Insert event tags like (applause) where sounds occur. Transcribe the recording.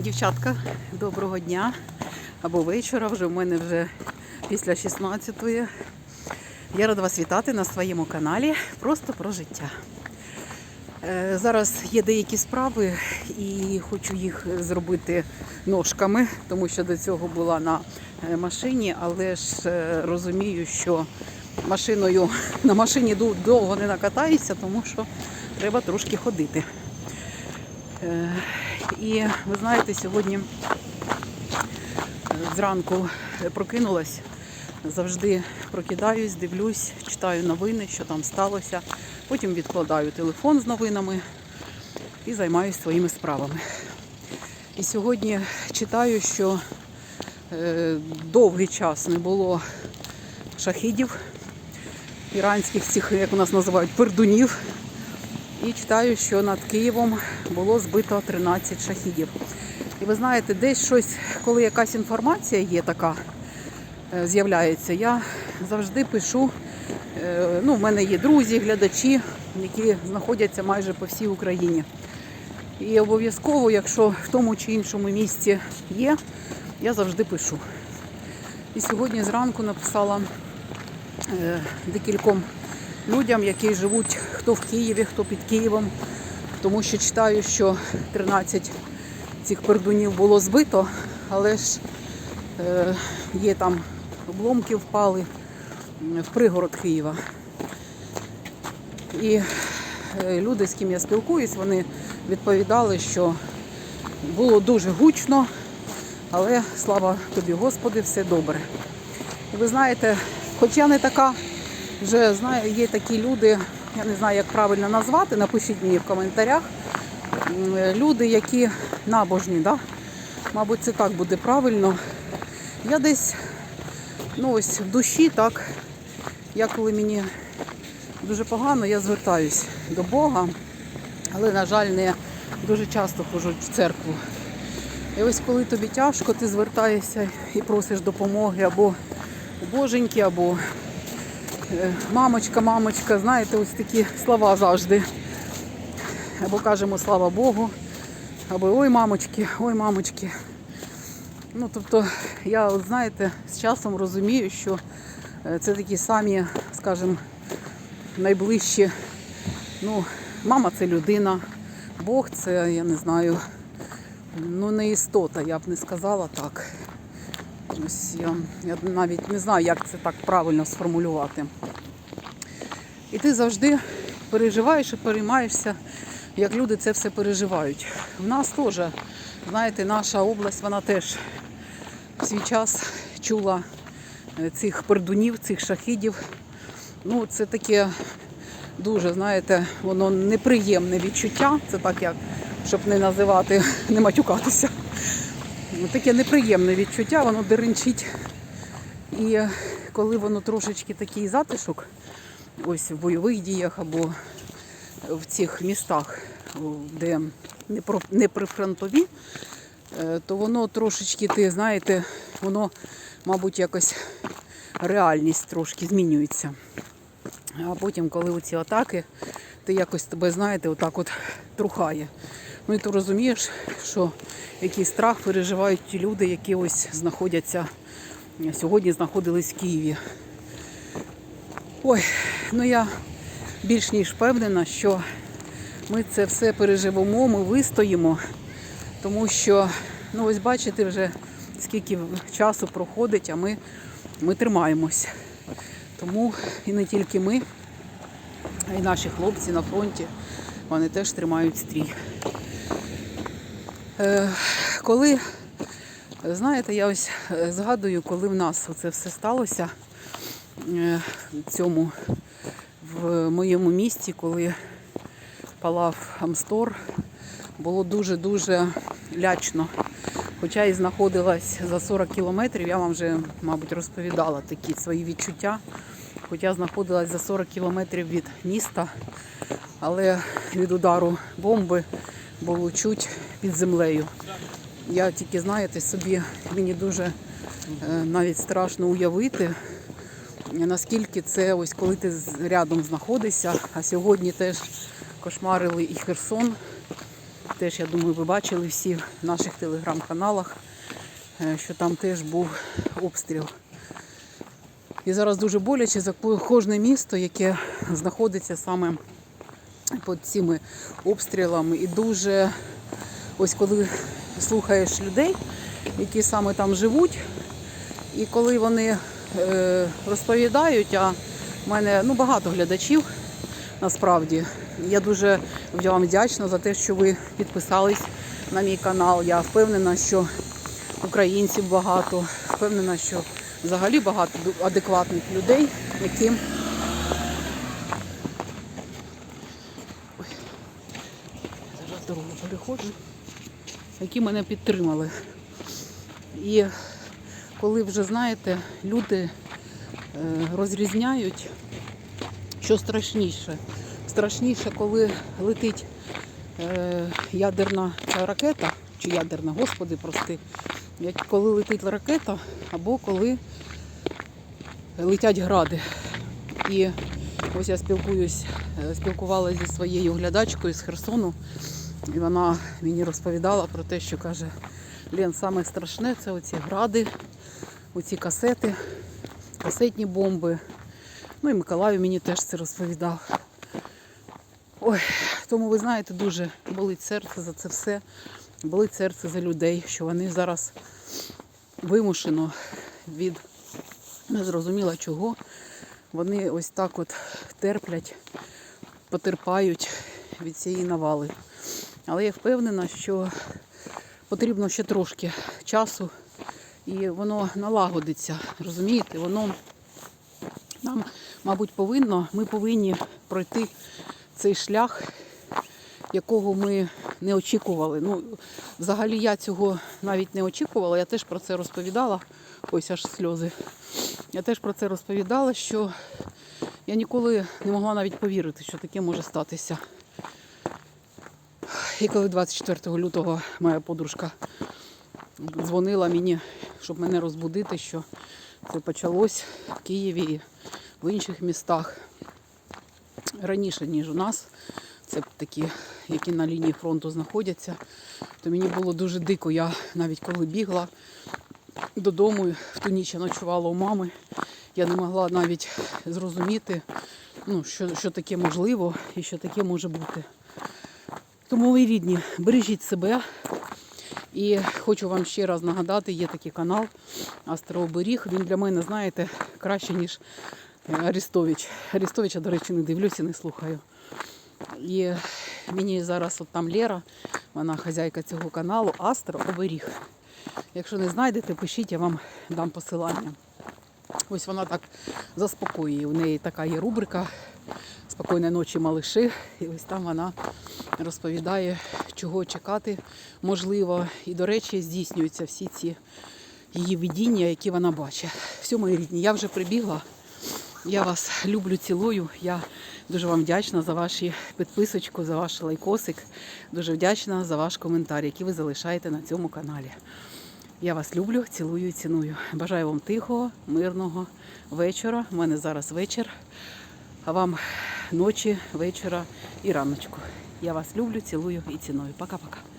Дівчатка, доброго дня або вечора. Вже в мене вже після 16-ї. Я рада вас вітати на своєму каналі Просто про життя. Е, Зараз є деякі справи і хочу їх зробити ножками, тому що до цього була на е, машині, але ж е, розумію, що машиною (laughs) на машині довго не накатаюся, тому що треба трошки ходити. І ви знаєте, сьогодні зранку прокинулась, завжди прокидаюсь, дивлюсь, читаю новини, що там сталося. Потім відкладаю телефон з новинами і займаюся своїми справами. І сьогодні читаю, що е, довгий час не було шахідів, іранських цих, як у нас називають, пердунів. І читаю, що над Києвом було збито 13 шахідів. І ви знаєте, десь щось, коли якась інформація є така, е, з'являється, я завжди пишу. е, Ну, в мене є друзі, глядачі, які знаходяться майже по всій Україні. І обов'язково, якщо в тому чи іншому місці є, я завжди пишу. І сьогодні зранку написала е, декільком людям, які живуть хто в Києві, хто під Києвом, тому що читаю, що 13 цих пердунів було збито, але ж е, є там обломки впали в пригород Києва. І е, люди, з ким я спілкуюсь, вони відповідали, що було дуже гучно, але слава тобі, Господи, все добре. І ви знаєте, хоч я не така, вже знаю, є такі люди, я не знаю, як правильно назвати, напишіть мені в коментарях. Люди, які набожні, да? мабуть, це так буде правильно. Я десь ну ось в душі, так, я коли мені дуже погано, я звертаюсь до Бога, але, на жаль, не дуже часто ходжу в церкву. І ось коли тобі тяжко, ти звертаєшся і просиш допомоги або у Боженьки, або мамочка, мамочка, знаєте, ось такі слова завжди. Або кажемо слава Богу, або ой, мамочки, ой, мамочки. Ну, тобто, я, знаєте, з часом розумію, що е, це такі самі, скажімо, найближчі. Ну, мама це людина, Бог це, я не знаю, ну не істота, я б не сказала так. Ось я, я навіть не знаю, як це так правильно сформулювати. І ти завжди переживаєш і переймаєшся, як люди це все переживають. В нас теж, знаєте, наша область, вона теж в свій час чула е, цих пердунів, цих шахідів. Ну, це таке дуже, знаєте, воно неприємне відчуття. Це так як, щоб не називати, (laughs) не матюкатися. Ну, Таке неприємне відчуття, воно деренчить. І коли воно трошечки такий затишок, ось в бойових діях або в цих містах, де не прифронтові, е, то воно трошечки, ти знаєте, воно, мабуть, якось реальність трошки змінюється. А потім, коли оці атаки, ти якось тебе, знаєте, отак от трухає. Ну і ти розумієш, що який страх переживають ті люди, які ось знаходяться, сьогодні знаходились в Києві. Ой, ну я більш ніж впевнена, що ми це все переживемо, ми вистоїмо, тому що, ну ось бачите, вже скільки часу проходить, а ми, ми тримаємось. Тому і не тільки ми, а й наші хлопці на фронті, вони теж тримають стрій. Е, коли, знаєте, я ось е, згадую, коли в нас це все сталося е, в цьому в моєму місті, коли палав Амстор, було дуже-дуже лячно. Хоча і знаходилась за 40 кілометрів, я вам вже, мабуть, розповідала такі свої відчуття. Хоча знаходилась за 40 кілометрів від міста, але від удару бомби було чуть під землею. Я тільки, знаєте, собі мені дуже е, навіть страшно уявити, наскільки це ось коли ти рядом знаходишся, а сьогодні теж кошмарили і Херсон. Теж, я думаю, ви бачили всі в наших телеграм-каналах, е, що там теж був обстріл. І зараз дуже боляче за кожне місто, яке знаходиться саме під цими обстрілами. І дуже ось коли слухаєш людей, які саме там живуть, і коли вони е, розповідають, а в мене ну, багато глядачів насправді. Я дуже вам вдячна за те, що ви підписались на мій канал. Я впевнена, що українців багато, впевнена, що взагалі багато адекватних людей, яким Ой, зараз дорогу які мене підтримали. І коли вже знаєте, люди е, розрізняють, що страшніше. Страшніше, коли летить е, ядерна ракета, чи ядерна, господи, прости, коли летить ракета, або коли летять гради. І ось я спілкуюсь, е, спілкувалася зі своєю глядачкою з Херсону, і вона мені розповідала про те, що каже, Лен, саме страшне це оці гради, оці касети, касетні бомби. Ну і Миколаю мені теж це розповідав. Ой, тому ви знаєте, дуже болить серце за це все. Болить серце за людей, що вони зараз вимушено від незрозуміло чого. Вони ось так от терплять, потерпають від цієї навали. Але я впевнена, що потрібно ще трошки часу, і воно налагодиться. Розумієте, воно нам, мабуть, повинно, ми повинні пройти цей шлях, якого ми не очікували. Ну, взагалі я цього навіть не очікувала. Я теж про це розповідала. Ось аж сльози. Я теж про це розповідала, що я ніколи не могла навіть повірити, що таке може статися. І коли 24 лютого моя подружка дзвонила мені, щоб мене розбудити, що це почалось в Києві і в інших містах раніше, ніж у нас. Це такі, які на лінії фронту знаходяться. То мені було дуже дико. Я навіть коли бігла додому, в ту ніч я ночувала у мами. Я не могла навіть зрозуміти, ну, що, що таке можливо і що таке може бути. Тому ви рідні, бережіть себе. І хочу вам ще раз нагадати, є такий канал Астрооберіг. Він для мене, знаєте, краще, ніж е, Арестович. Арестовича, до речі, не дивлюся, не слухаю. І мені зараз от там Лера, вона хазяйка цього каналу, Астрооберіг. Якщо не знайдете, пишіть, я вам дам посилання. Ось вона так заспокоює. У неї така є рубрика Спокійної ночі, малиші. І ось там вона розповідає, чого чекати можливо. І, до речі, здійснюються всі ці її видіння, які вона бачить. Все, мої рідні, я вже прибігла. Я вас люблю, цілую. Я дуже вам вдячна за ваші підписочку, за ваш лайкосик. Дуже вдячна за ваш коментар, який ви залишаєте на цьому каналі. Я вас люблю, цілую і ціную. Бажаю вам тихого, мирного вечора. У мене зараз вечір. А вам ночі, вечора і раночку. Я вас люблю, цілую і ціную. Пока-пока.